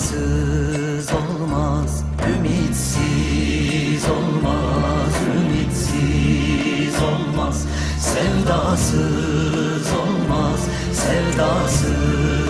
sevdasız olmaz Ümitsiz olmaz, ümitsiz olmaz. Sevdasız olmaz, sevdasız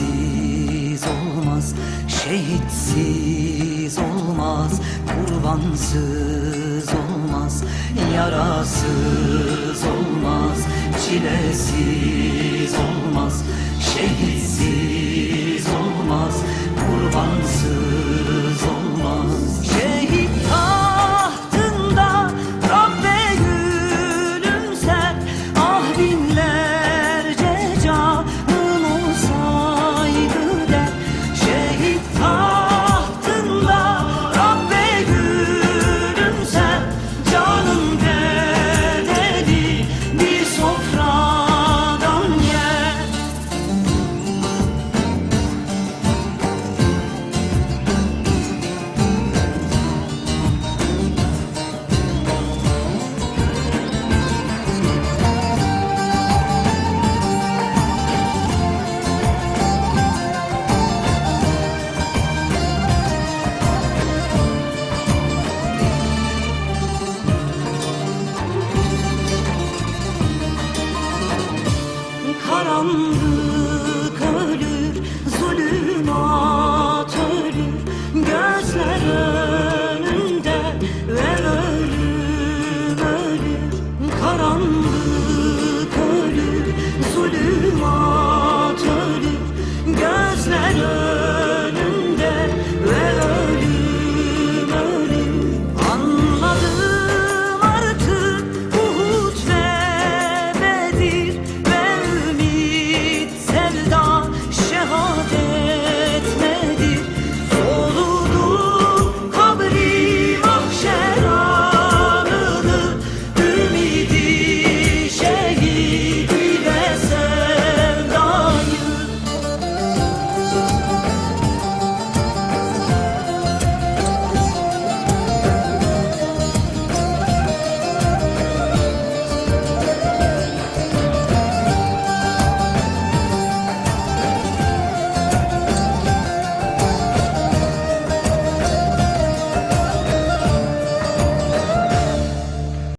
çilesiz olmaz, şehitsiz olmaz, kurbansız olmaz, yarasız olmaz, çilesiz olmaz, şehitsiz olmaz, kurbansız Karanlık ölür, zulümat ölür Gözler önünde ve ölüm ölür Karanlık